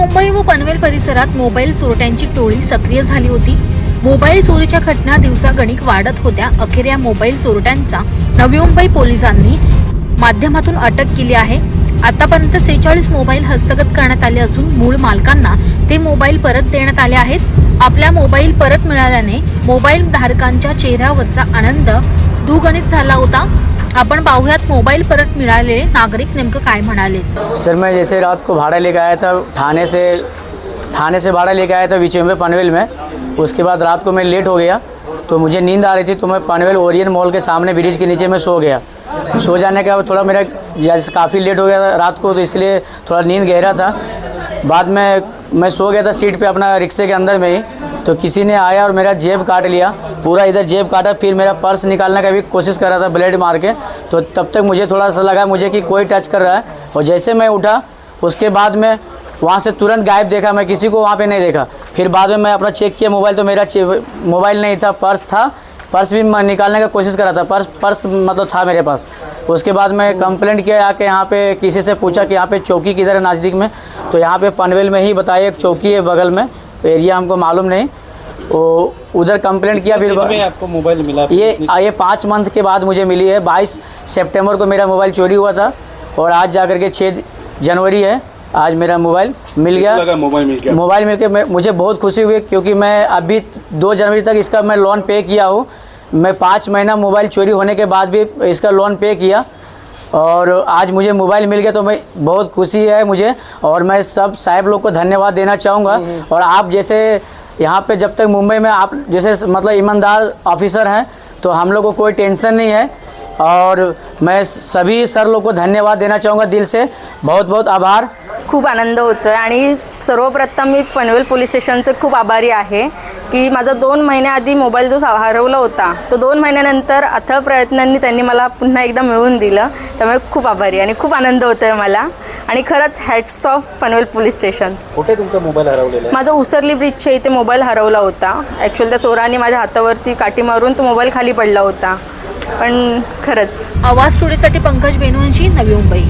मुंबई व पनवेल परिसरात मोबाईल चोरट्यांची टोळी सक्रिय झाली होती. मोबाईल चोरीच्या घटना दिवसागणिक वाढत होत्या. अखेर या मोबाईल चोरट्यांचा नवी मुंबई पोलिसांनी माध्यमातून अटक केली आहे. आतापर्यंत सेहेचाळीस मोबाईल हस्तगत करण्यात आले असून मूळ मालकांना ते मोबाईल परत देण्यात आले आहेत. आपल्या मोबाईल परत मिळाल्याने मोबाईल धारकांच्या चेहऱ्यावरचा आनंद दुगणित झाला होता. आपण पाहुयात मोबाईल परत मिळालेले नागरिक नेमकं म्हणाले. सर, मैं जैसे रात को भाड़ा लेके आया था, थाने से थाने से भाड़ा लेके आया था विचम्बे पनवेल में। उसके बाद रात को मैं लेट हो गया तो मुझे नींद आ रही थी तो मैं पनवेल ओरियन मॉल के सामने ब्रिज के नीचे मैं सो गया। सो जाने के थोड़ा मेरा जैसे काफ़ी लेट हो गया था रात को तो इसलिए थोड़ा नींद गहरा था। बाद में, मैं सो गया था सीट पे अपना रिक्शे के अंदर में ही तो किसी ने आया और मेरा जेब काट लिया, पूरा इधर जेब काटा, फिर मेरा पर्स निकालने का भी कोशिश कर रहा था ब्लेड मार के। तो तब तक मुझे थोड़ा सा लगा मुझे कि कोई टच कर रहा है। और जैसे मैं उठा, उसके बाद में वहाँ से तुरंत गायब देखा, मैं किसी को वहाँ पे नहीं देखा। फिर बाद में मैं अपना चेक किया, मोबाइल तो मेरा मोबाइल नहीं था, पर्स था। पर्स भी मैं निकालने का कोशिश कर रहा था, पर्स पर्स मतलब था मेरे पास। उसके बाद मैं कंप्लेंट किया आके यहाँ पे किसी से पूछा कि यहाँ पे चौकी किधर है नज़दीक में। तो यहाँ पे पनवेल में ही बताया, एक चौकी है बगल में एरिया हमको मालूम नहीं। वो उधर कंप्लेंट किया फिर आपको मोबाइल मिला? ये ये पाँच मंथ के बाद मुझे मिली है। बाईस सितंबर को मेरा मोबाइल चोरी हुआ था और आज जाकर के छः जनवरी है आज मेरा मोबाइल मिल गया। मोबाइल मिल गया? मोबाइल मिलके मैं मुझे बहुत खुशी हुई क्योंकि मैं अभी दो जनवरी तक इसका मैं लोन पे किया हूँ। मैं पाँच महीना मोबाइल चोरी होने के बाद भी इसका लोन पे किया और आज मुझे मोबाइल मिल गया तो मैं बहुत खुशी है मुझे और मैं सब साहब लोग को धन्यवाद देना चाहूँगा। और आप जैसे यहाँ पे जब तक मुंबई में आप जैसे मतलब ईमानदार ऑफिसर हैं तो हम लोग को कोई टेंशन नहीं है। और मैं सभी सर लोग को धन्यवाद देना चाहूँगा दिल से। बहुत बहुत आभार। खूप आनंद होतो आहे आणि सर्वप्रथम मी पनवेल पोलीस स्टेशनचं खूप आभारी आहे की माझा दोन महिन्याआधी मोबाईल जो हरवला होता तो दोन महिन्यानंतर अथळ प्रयत्नांनी त्यांनी मला पुन्हा एकदा मिळवून दिलं. त्यामुळे खूप आभारी आहे आणि खूप आनंद होतो आहे मला. आणि खरंच hats off Panvel police station कुठे तुमचा मोबाईल हरवलेला आहे? माझा उसरली ब्रिजच्या इथे मोबाईल हरवला होता. ॲक्च्युअली त्या चोराने माझ्या हातावरती काठी मारून तो मोबाईल खाली पडला होता. पण खरंच. आवाज स्टुडिओसाठी पंकज बेनवंशी नवी मुंबई.